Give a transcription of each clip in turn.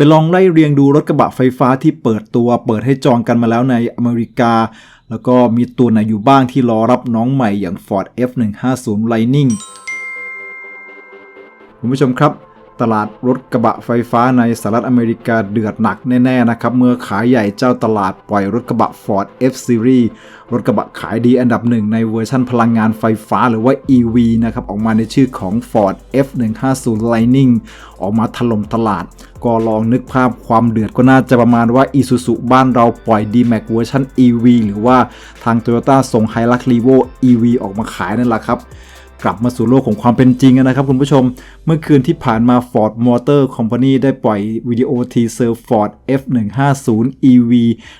ไปลองไล่เรียงดูรถกระบะไฟฟ้าที่เปิดตัว เปิดให้จองกันมาแล้วในอเมริกา แล้วก็มีตัวไหนอยู่บ้างที่รอรับน้องใหม่อย่าง Ford F150 Lightning คุณผู้ชมครับตลาดรถกระบะไฟฟ้าในสหรัฐอเมริกาเดือดหนักแน่ๆนะครับเมื่อขายใหญ่เจ้าตลาดปล่อยรถกระบะ Ford F Series รถกระบะขายดีอันดับหนึ่งในเวอร์ชันพลังงานไฟฟ้าหรือว่า EV นะครับออกมาในชื่อของ Ford F150 Lightning ออกมาถล่มตลาด ก็ลองนึกภาพความเดือดก็น่าจะประมาณว่า Isuzu บ้านเราปล่อย D-Max เวอร์ชัน EV หรือว่าทาง Toyota ส่ง Hilux Revo EV ออกมาขายนั่นแหละครับ กลับมาสู่โลกของความเป็นจริงนะครับคุณผู้ชม เมื่อคืนที่ผ่านมา Ford Motor Company ได้ปล่อยวิดีโอทีเซอร์ Ford F150 EV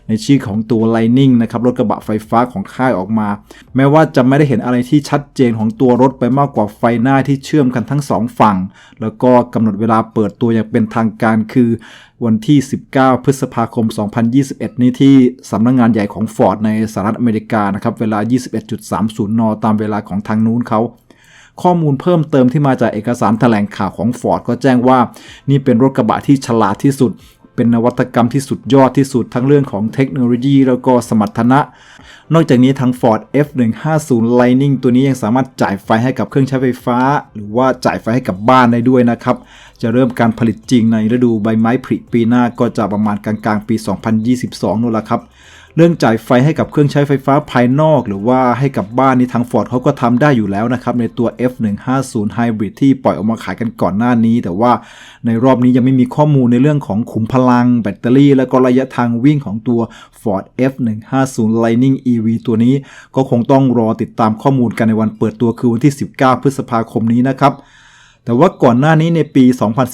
ในชื่อของตัว Lightning นะครับรถกระบะไฟฟ้าของค่ายออกมา แม้ว่าจะไม่ได้เห็นอะไรที่ชัดเจนของตัวรถไปมากกว่าไฟหน้าที่เชื่อมกันทั้งสองฝั่ง แล้วก็กำหนดเวลาเปิดตัวอย่างเป็นทางการคือวันที่ 19 พฤษภาคม 2021 นี้ที่สำนักงงานใหญ่ของ Ford ในสหรัฐอเมริกานะครับ เวลา 21.30 น ตามเวลาของทางนู้นเขา ข้อมูลเพิ่มเติมที่มาจากเอกสารแถลงข่าวของ Ford ก็แจ้งว่า นี่เป็นรถกระบะที่ฉลาดที่สุด เป็นนวัตกรรมที่สุดยอดที่สุดทั้งเรื่องของเทคโนโลยี แล้วก็สมรรถนะ นอกจากนี้ทาง Ford F150 Lightning ตัวนี้ยังสามารถจ่ายไฟให้กับเครื่องใช้ไฟฟ้า หรือว่าจ่ายไฟให้กับบ้านได้ด้วยนะครับ จะเริ่มการผลิตจริงในฤดูใบไม้ผลิปีหน้าก็จะประมาณกลางๆ ปี 2022นู่นแหละครับ เรื่องจ่ายไฟให้กับเครื่องใช้ไฟฟ้าภายนอก หรือว่าให้กับบ้านนี่ทาง Ford เขาก็ทำได้อยู่แล้วนะครับ ในตัว F150 Hybrid ที่ปล่อยออกมาขายกันก่อนหน้านี้ แต่ว่าในรอบนี้ยังไม่มีข้อมูลในเรื่องของขุมพลัง แบตเตอรี่ และก็ระยะทางวิ่งของตัว Ford F150 Lightning EV ตัวนี้ ก็คงต้องรอติดตามข้อมูลกันในวันเปิดตัวคือวันที่ 19 พฤษภาคมนี้นะครับ แต่ว่าก่อนหน้านี้ในปี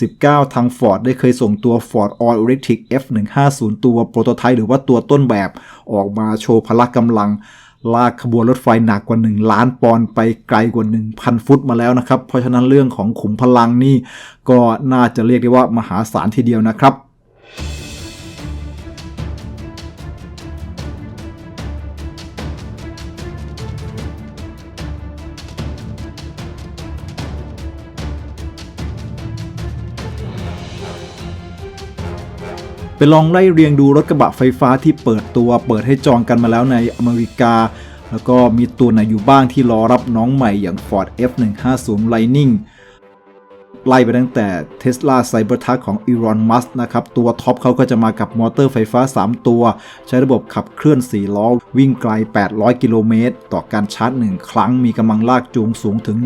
2019 ทาง Ford ได้เคยส่งตัว Ford All Electric F150 ตัวโปรโตไทป์หรือว่าตัวต้นแบบออกมาโชว์พละกำลัง ลากขบวนรถไฟหนักกว่า 1 ล้านปอนด์ไปไกลกว่า 1,000 ฟุตมาแล้วนะครับ เพราะฉะนั้นเรื่องของขุมพลังนี่ก็น่าจะเรียกได้ว่ามหาศาลทีเดียวนะครับ ไปลองไล่เรียงดูรถกระบะไฟฟ้าที่เปิดตัว เปิดให้จองกันมาแล้วในอเมริกา แล้วก็มีตัวไหนอยู่บ้างที่รอรับน้องใหม่อย่าง Ford F150 Lightning ไล่ไปตั้งแต่ Tesla Cybertruck ของ Elon Musk นะครับ ตัวท็อปเขาก็จะมากับมอเตอร์ไฟฟ้า 3 ตัว ใช้ระบบขับเคลื่อน 4 ล้อ วิ่งไกล 800 กิโลเมตร ต่อการชาร์จ 1 ครั้งมีกำลังลากจูงสูงถึง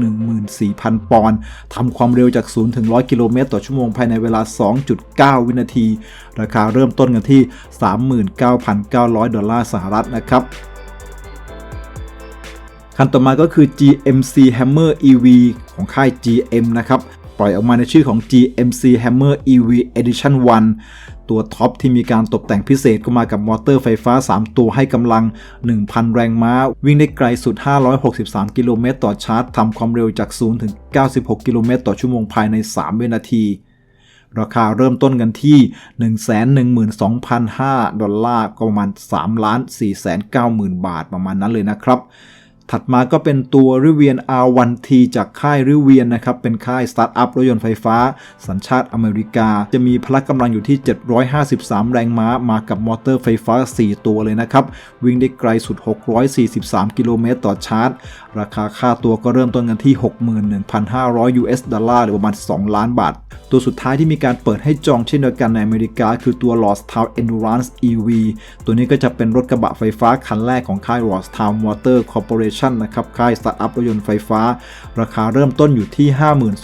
14,000 ปอนด์ทำความเร็วจาก 0 ถึง 100 กิโลเมตร ต่อชั่วโมงภายในเวลา 2.9 วินาที ราคาเริ่มต้นกันที่ 39,900 ดอลลาร์สหรัฐนะครับคันต่อมาก็คือ GMC Hammer EV ของค่าย GM นะครับ ปล่อยออกมาในชื่อของ GMC Hammer EV Edition 1 ตัวท็อปที่มีการตกแต่งพิเศษก็มากับมอเตอร์ไฟฟ้า 3 ตัวให้กำลัง 1,000 แรงม้า วิ่งได้ไกลสุด 563 กิโลเมตรต่อชาร์จทำความเร็วจาก 0 ถึง 96 กิโลเมตรต่อชั่วโมงภายใน 3 วินาทีราคาเริ่มต้นกันที่ 112,500 ดอลลาร์ก็ประมาณ3ล้าน490,000 บาทประมาณนั้นเลยนะครับ ถัดมาก็เป็นตัวริเวียน R1T จากค่ายริเวียนนะครับ เป็นค่ายสตาร์ทอัพรถยนต์ไฟฟ้า สัญชาติอเมริกา จะมีพละกำลังอยู่ที่ 753 แรงม้า มากับมอเตอร์ไฟฟ้า 4 ตัวเลยนะครับ วิ่งได้ไกลสุด 643 กิโลเมตรต่อชาร์จ ราคาค่าตัวก็เริ่มต้นกันที่ 61,500 US ดอลลาร์หรือประมาณ 2 ล้านบาท ตัวสุดท้ายที่มีการเปิดให้จองเช่นเดียวกันในอเมริกา คือตัว Lost Town Endurance EV ตัวนี้ก็จะเป็นรถกระบะไฟฟ้าคันแรกของค่าย Lost Town Motor Corporation นะครับค่ายสตาร์ทอัพรถยนต์ไฟฟ้า ราคาเริ่มต้นอยู่ที่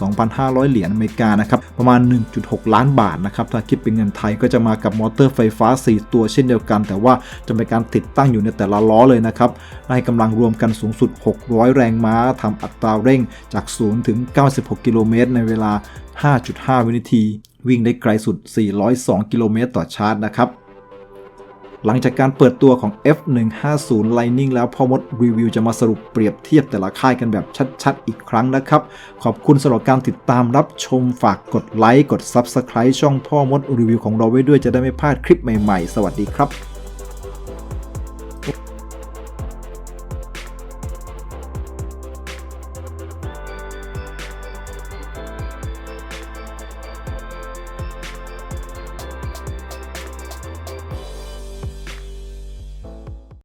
52,500 เหรียญอเมริกานะครับประมาณ 1.6 ล้านบาทนะครับถ้าคิดเป็นเงินไทยก็จะมากับมอเตอร์ไฟฟ้า 4 ตัวเช่นเดียวกัน แต่ว่าจะเป็นการติดตั้งอยู่ในแต่ละล้อเลยนะครับให้กำลังรวมกันสูงสุด 600 แรงม้าทำอัตราเร่งจาก 0 ถึง 96 กิโลเมตรในเวลา 5.5 วินาที วิ่งได้ไกลสุด 402 กิโลเมตรต่อชาร์จนะครับ หลังจากการเปิดตัวของ F150 Lightning แล้วพ่อมดรีวิวจะมาสรุปเปรียบเทียบแต่ละค่ายกันแบบชัดๆ อีกครั้งนะครับ ขอบคุณสำหรับการติดตามรับชมฝากกดไลค์กด Subscribe ช่องพ่อมดรีวิวของเราไว้ด้วยจะได้ไม่พลาดคลิปใหม่ๆ สวัสดีครับ